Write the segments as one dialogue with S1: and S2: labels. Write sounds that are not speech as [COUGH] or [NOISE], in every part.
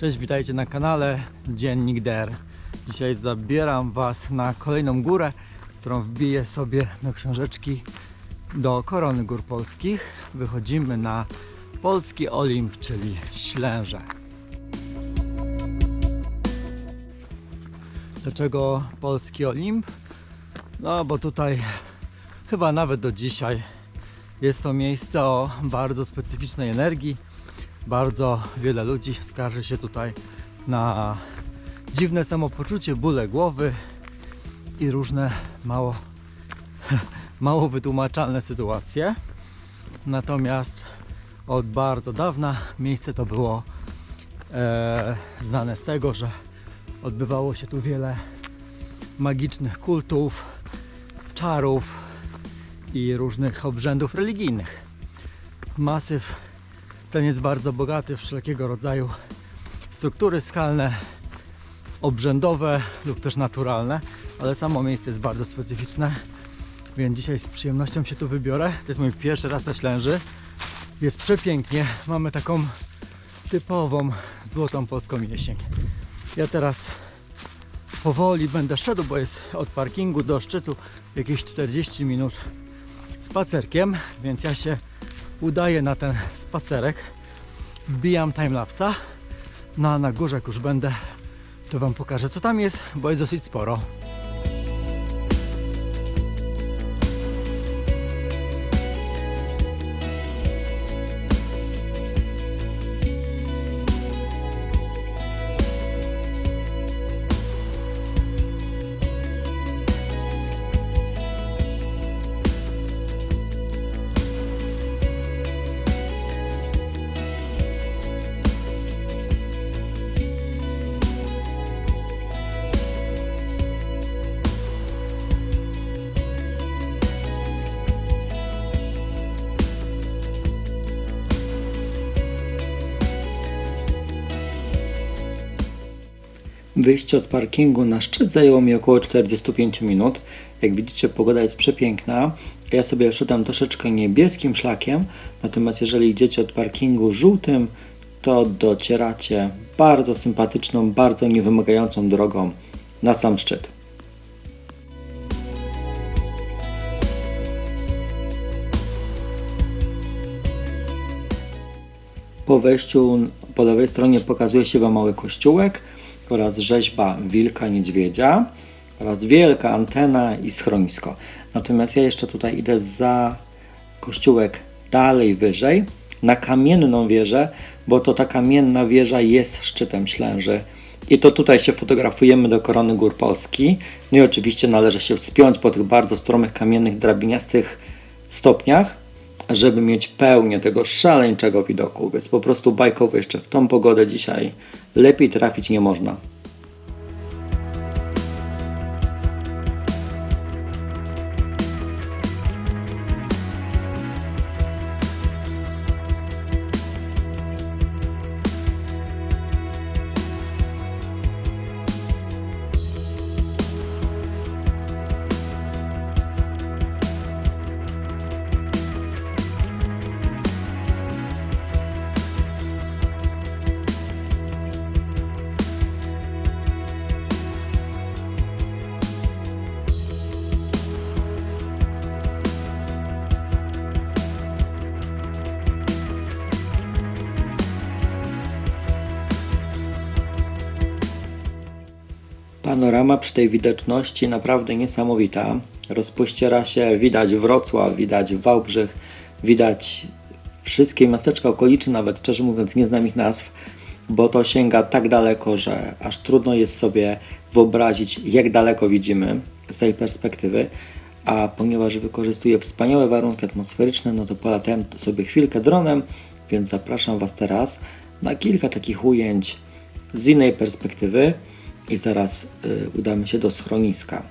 S1: Cześć, witajcie na kanale Dziennik Der. Dzisiaj zabieram Was na kolejną górę, którą wbiję sobie do książeczki do Korony Gór Polskich. Wychodzimy na Polski Olimp, czyli Ślęże. Dlaczego Polski Olimp? No bo tutaj chyba nawet do dzisiaj jest to miejsce o bardzo specyficznej energii. Bardzo wiele ludzi skarży się tutaj na dziwne samopoczucie, bóle głowy i różne mało, [LAUGHS] mało wytłumaczalne sytuacje. Natomiast od bardzo dawna miejsce to było e, znane z tego, że odbywało się tu wiele magicznych kultów, czarów i różnych obrzędów religijnych. Masyw ten jest bardzo bogaty w wszelkiego rodzaju struktury skalne, obrzędowe lub też naturalne, ale samo miejsce jest bardzo specyficzne, więc dzisiaj z przyjemnością się tu wybiorę. To jest mój pierwszy raz na Ślęży. Jest przepięknie, mamy taką typową złotą polską jesień. Ja teraz powoli będę szedł, bo jest od parkingu do szczytu jakieś 40 minut spacerkiem, więc ja się udaję na ten spacerek. Wbijam timelapsa. No a na górze jak już będę, to Wam pokażę co tam jest, bo jest dosyć sporo. Wyjście od parkingu na szczyt zajęło mi około 45 minut. Jak widzicie, pogoda jest przepiękna. Ja sobie szedłem troszeczkę niebieskim szlakiem, natomiast jeżeli idziecie od parkingu żółtym, to docieracie bardzo sympatyczną, bardzo niewymagającą drogą na sam szczyt. Po wejściu po lewej stronie pokazuje się Wam mały kościółek oraz rzeźba wilka niedźwiedzia oraz wielka antena i schronisko. Natomiast ja jeszcze tutaj idę za kościółek dalej wyżej na kamienną wieżę, bo to ta kamienna wieża jest szczytem Ślęży. I to tutaj się fotografujemy do korony gór Polski. No i oczywiście należy się wspiąć po tych bardzo stromych, kamiennych, drabiniastych stopniach, żeby mieć pełnię tego szaleńczego widoku. Jest po prostu bajkowo jeszcze w tą pogodę dzisiaj. Lepiej trafić nie można. Panorama przy tej widoczności naprawdę niesamowita. Rozpościera się, widać Wrocław, widać Wałbrzych, widać wszystkie miasteczka okoliczne, nawet szczerze mówiąc nie znam ich nazw, bo to sięga tak daleko, że aż trudno jest sobie wyobrazić, jak daleko widzimy z tej perspektywy. A ponieważ wykorzystuję wspaniałe warunki atmosferyczne, no to polatałem sobie chwilkę dronem, więc zapraszam Was teraz na kilka takich ujęć z innej perspektywy i zaraz y, udamy się do schroniska.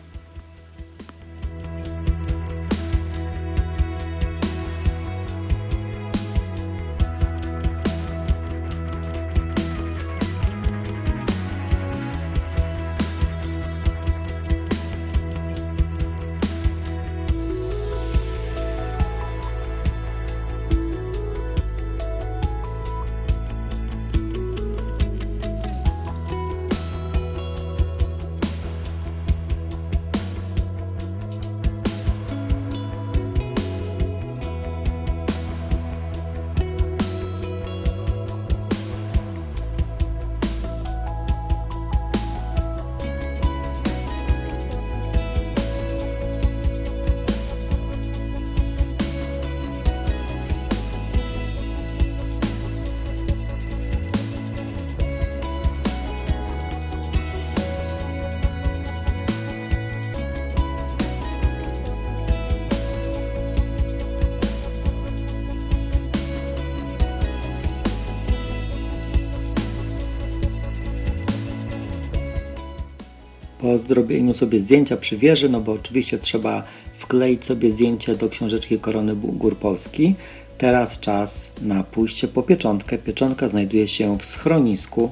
S1: Po zrobieniu sobie zdjęcia przy wieży, no bo oczywiście trzeba wkleić sobie zdjęcie do książeczki Korony Gór Polski. Teraz czas na pójście po pieczątkę. Pieczątka znajduje się w schronisku.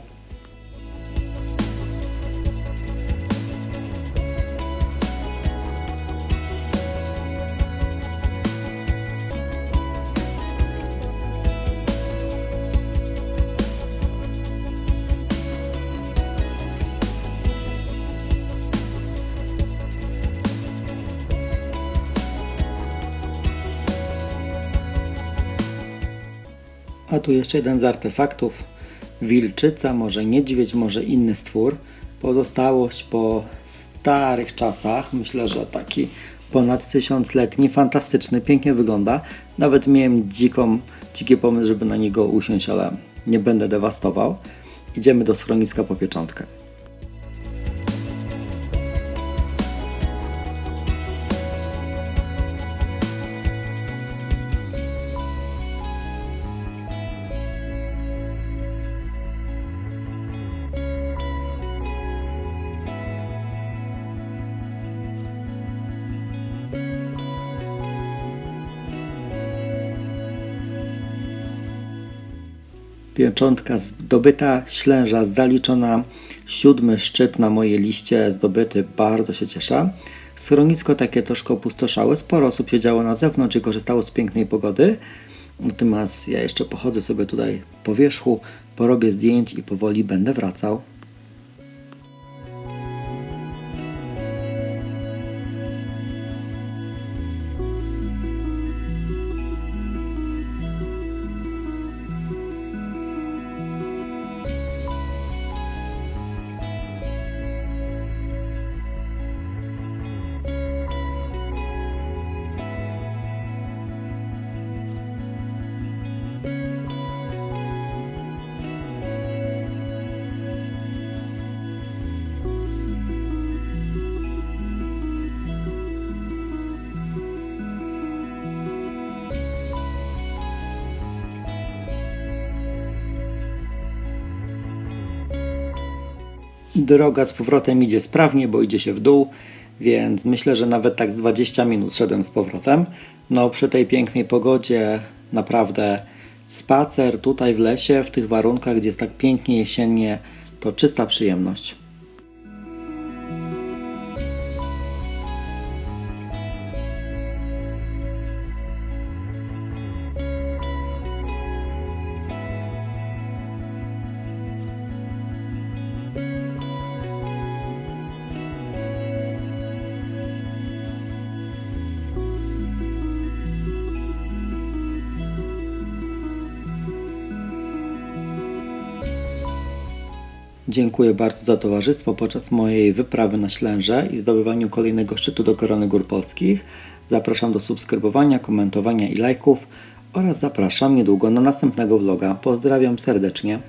S1: A tu jeszcze jeden z artefaktów. Wilczyca, może niedźwiedź, może inny stwór. Pozostałość po starych czasach. Myślę, że taki ponad tysiącletni, fantastyczny, pięknie wygląda. Nawet miałem dziką, dziki pomysł, żeby na niego usiąść, ale nie będę dewastował. Idziemy do schroniska po pieczątkę. Pieczątka zdobyta, ślęża zaliczona, siódmy szczyt na mojej liście zdobyty, bardzo się cieszę. Schronisko takie troszkę opustoszałe, sporo osób siedziało na zewnątrz i korzystało z pięknej pogody. Natomiast ja jeszcze pochodzę sobie tutaj po wierzchu, porobię zdjęć i powoli będę wracał. Droga z powrotem idzie sprawnie, bo idzie się w dół, więc myślę, że nawet tak z 20 minut szedłem z powrotem. No przy tej pięknej pogodzie naprawdę spacer tutaj w lesie, w tych warunkach, gdzie jest tak pięknie jesiennie, to czysta przyjemność. Dziękuję bardzo za towarzystwo podczas mojej wyprawy na Ślęże i zdobywaniu kolejnego szczytu do Korony Gór Polskich. Zapraszam do subskrybowania, komentowania i lajków oraz zapraszam niedługo na następnego vloga. Pozdrawiam serdecznie.